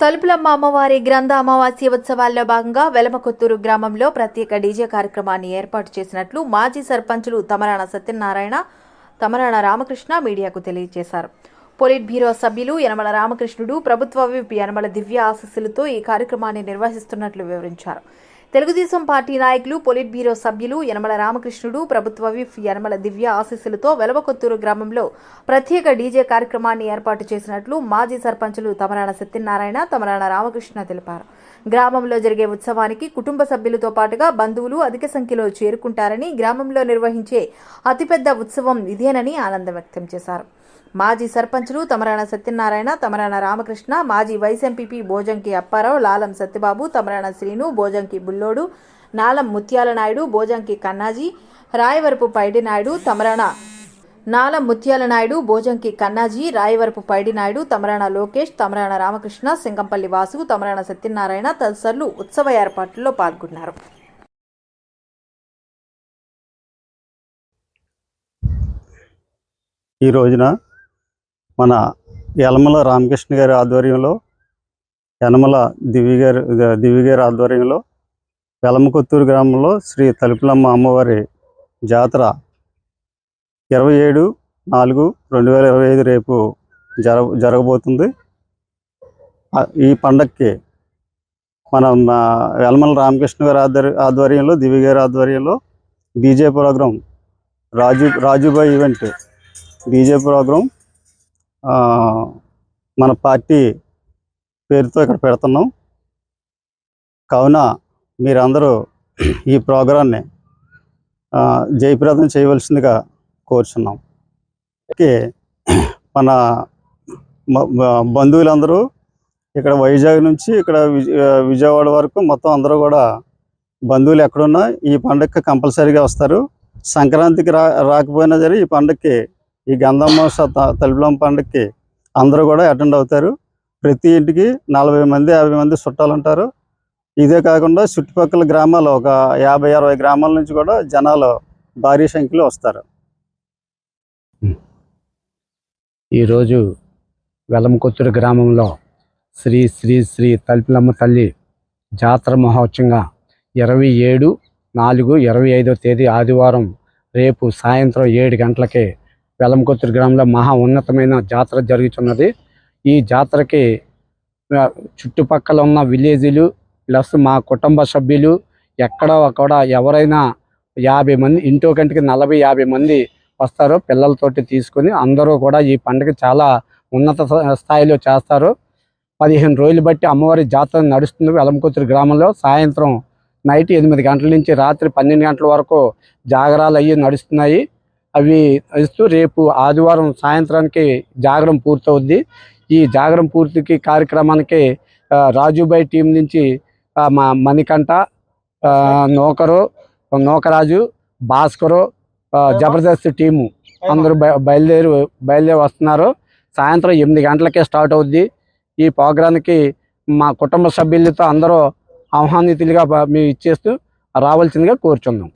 తలుపులమ్మ అమ్మవారి గ్రంథ అమావాస్య ఉత్సవాల్లో భాగంగా వెలమకొత్తూరు గ్రామంలో ప్రత్యేక డీజే కార్యక్రమాన్ని ఏర్పాటు చేసినట్లు మాజీ సర్పంచులు తమరాణ సత్యనారాయణ తమరాణ రామకృష్ణ మీడియాకు తెలియజేశారు. పొలిట్ బ్యూరో సభ్యులు యనమల రామకృష్ణుడు ప్రభుత్వ విప్ యనమల దివ్య ఆశస్సులతో ఈ కార్యక్రమాన్ని నిర్వహిస్తున్నట్లు వివరించారు. తెలుగుదేశం పార్టీ నాయకులు పొలిట్ బ్యూరో సభ్యులు యనమల రామకృష్ణుడు ప్రభుత్వ విప్ యనమల దివ్య ఆశీస్సులతో వెలవకొత్తూరు గ్రామంలో ప్రత్యేక డీజే కార్యక్రమాన్ని ఏర్పాటు చేసినట్లు మాజీ సర్పంచులు తమరాణ సత్యనారాయణ తమరాణ రామకృష్ణ తెలిపారు. గ్రామంలో జరిగే ఉత్సవానికి కుటుంబ సభ్యులతో పాటుగా బంధువులు అధిక సంఖ్యలో చేరుకుంటారని గ్రామంలో నిర్వహించే అతిపెద్ద ఉత్సవం ఇదేనని ఆనందం వ్యక్తం చేశారు. మాజీ సర్పంచులు తమరాణ సత్యనారాయణ తమరాణ రామకృష్ణ మాజీ వైస్ ఎంపీపీ భోజంకి అప్పారావు లాలం సత్యబాబు తమరాణ శ్రీను భోజంకి బుల్లోడు నాలం ముత్యాల నాయుడు భోజంకి కన్నాజీ రాయవరపు పైడి నాయుడు తమరాణ నాలం ముత్యాల నాయుడు భోజంకి కన్నాజీ రాయవరపు పైడి నాయుడు తమరాణ లోకేష్ తమరాణ రామకృష్ణ సింగంపల్లి వాసు తమరాణ సత్యనారాయణ తదితరులు ఉత్సవ ఏర్పాట్లలో పాల్గొన్నారు. ఈ రోజున మన యలమల రామకృష్ణ గారి ఆధ్వర్యంలో యనమల దివ్య గారి గారి ఆధ్వర్యంలో వెలమకొత్తూరు గ్రామంలో శ్రీ తలుపులమ్మ అమ్మవారి జాతర ఇరవై ఏడు నాలుగు రెండు వేల ఇరవై ఐదు రేపు జర జరగబోతుంది. ఈ పండక్కి మన వెలమల రామకృష్ణ గారి ఆధ్వర్య ఆధ్వర్యంలో దివి గారి ఆధ్వర్యంలో DJ programme Raju Rajubhai event DJ programme మన పార్టీ పేరుతో ఇక్కడ పెడుతున్నాం. కావున మీరందరూ ఈ ప్రోగ్రాన్ని జయప్రదం చేయవలసిందిగా కోరుచున్నాం. మన బంధువులందరూ ఇక్కడ వైజాగ్ నుంచి ఇక్కడ విజయవాడ వరకు మొత్తం అందరూ కూడా బంధువులు ఎక్కడున్నా ఈ పండుగకి కంపల్సరీగా వస్తారు. సంక్రాంతికి రా రాకపోయినా సరే ఈ పండుగకి ఈ గంధమ్మ సత- తలుపులమ్మ పండుగకి అందరూ కూడా అటెండ్ అవుతారు. ప్రతి ఇంటికి నలభై మంది యాభై మంది చుట్టాలు ఉంటారు. ఇదే కాకుండా చుట్టుపక్కల గ్రామాలు ఒక యాభై అరవై గ్రామాల నుంచి కూడా జనాలు భారీ సంఖ్యలో వస్తారు. ఈరోజు వెలంకొత్తూరు గ్రామంలో శ్రీ శ్రీ శ్రీ తలుపులమ్మ తల్లి జాతర మహోత్సవంగా ఇరవై ఏడు నాలుగు ఇరవై ఐదో తేదీ ఆదివారం రేపు సాయంత్రం ఏడు గంటలకే వెలంకొత్తూరు గ్రామంలో మహా ఉన్నతమైన జాతర జరుగుతున్నది ఈ జాతరకి చుట్టుపక్కల ఉన్న విలేజీలు ప్లస్ మా కుటుంబ సభ్యులు ఎక్కడ అక్కడ ఎవరైనా యాభై మంది ఇంటో కంటికి నలభై యాభై మంది వస్తారు పిల్లలతోటి తీసుకొని. అందరూ కూడా ఈ పండుగ చాలా ఉన్నత స్థాయిలో చేస్తారు. పదిహేను రోజులు బట్టి అమ్మవారి జాతర నడుస్తుంది వెలంకొత్తూరు గ్రామంలో. సాయంత్రం నైట్ ఎనిమిది గంటల నుంచి రాత్రి పన్నెండు గంటల వరకు జాగరాలు అయ్యి నడుస్తున్నాయి. అవి ఇస్తూ రేపు ఆదివారం సాయంత్రానికి జాగరం పూర్తవుద్ది. ఈ జాగరం పూర్తికి కార్యక్రమానికి రాజుబాయ్ టీం నుంచి మా మణికంఠ నోకరు నూకరు భాస్కరు జబర్దస్త్ టీము అందరూ బయ- బయలుదేరి బయలుదేరి వస్తున్నారు. సాయంత్రం ఎనిమిది గంటలకే స్టార్ట్ అవుద్ది. ఈ ప్రోగ్రాంకి మా కుటుంబ సభ్యులతో అందరూ ఆహ్వానితులుగా మేము ఇచ్చేస్తూ రావాల్సిందిగా కోరుచున్నాం.